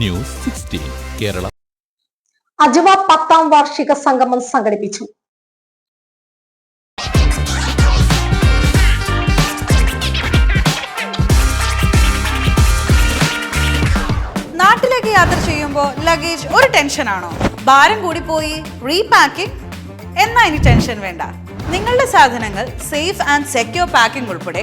News sixteen Kerala. Ajuva പത്താം വാർഷിക സംഗമം സംഘടിപ്പിച്ചു. നാട്ടിലേക്ക് യാത്ര ചെയ്യുമ്പോൾ ലഗേജ് ഒരു ടെൻഷനാണോ ഭാരം കൂടി പോയി റീപാക്കിംഗ് എന്നാ ഇനി ടെൻഷൻ വേണ്ട. നിങ്ങളുടെ സാധനങ്ങൾ സേഫ് ആൻഡ് സെക്യൂർ പാക്കിംഗ് ഉൾപ്പെടെ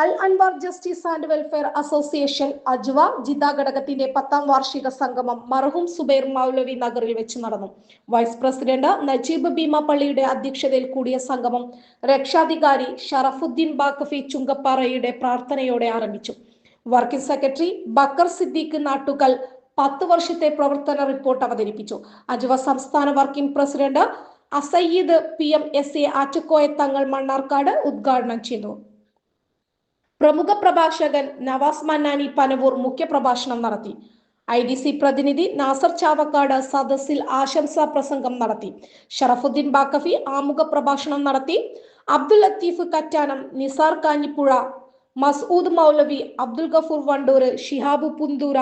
അൽ Anwar justice and welfare association Ajwa Jeddah ഘടകത്തിന്റെ പത്താം വാർഷിക സംഗമം മർഹൂം സുബൈർ മൗലവി നഗറിൽ വെച്ച് നടന്നു. വൈസ് പ്രസിഡന്റ് നജീബ് ഭീമ പള്ളിയുടെ അധ്യക്ഷതയിൽ കൂടിയ സംഗമം രക്ഷാധികാരി ഷറഫുദ്ദീൻ ബാക്കഫി ചുങ്കപ്പാറയുടെ പ്രാർത്ഥനയോടെ ആരംഭിച്ചു. വർക്കിംഗ് സെക്രട്ടറി ബക്കർ സിദ്ദീഖ് നാട്ടുകൽ പത്ത് വർഷത്തെ പ്രവർത്തന റിപ്പോർട്ട് അവതരിപ്പിച്ചു. അജ്വ സംസ്ഥാന working president Assayyid P M S A Attakoya Thangal Mannarkkad ഉദ്ഘാടനം ചെയ്തു. പ്രമുഖ പ്രഭാഷകൻ നവാസ് മന്നാനി പനവൂർ മുഖ്യപ്രഭാഷണം നടത്തി. ഐ ഡി സി പ്രതിനിധി നാസർ ചാവക്കാട് സദസ്സിൽ ആശംസാ പ്രസംഗം നടത്തി. ഷറഫുദ്ദീൻ ബാക്കഫി ആമുഖ പ്രഭാഷണം നടത്തി. അബ്ദുൽ ലത്തീഫ് കറ്റാനം നിസാർ കാഞ്ഞിപ്പുഴ മസ്ഊദ് മൗലവി അബ്ദുൽ ഗഫൂർ വണ്ടൂര് ഷിഹാബ് പുന്തൂര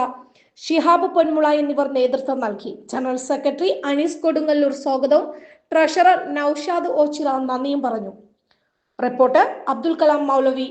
ഷിഹാബ് പൊന്മുള എന്നിവർ നേതൃത്വം നൽകി. ജനറൽ സെക്രട്ടറി അനീസ് കൊടുങ്ങല്ലൂർ സ്വാഗതവും. ട്രഷറർ നൌഷാദ് ഓച്ചിറ നന്ദിയും പറഞ്ഞു. റിപ്പോർട്ടർ അബ്ദുൽ കലാം മൗലവി.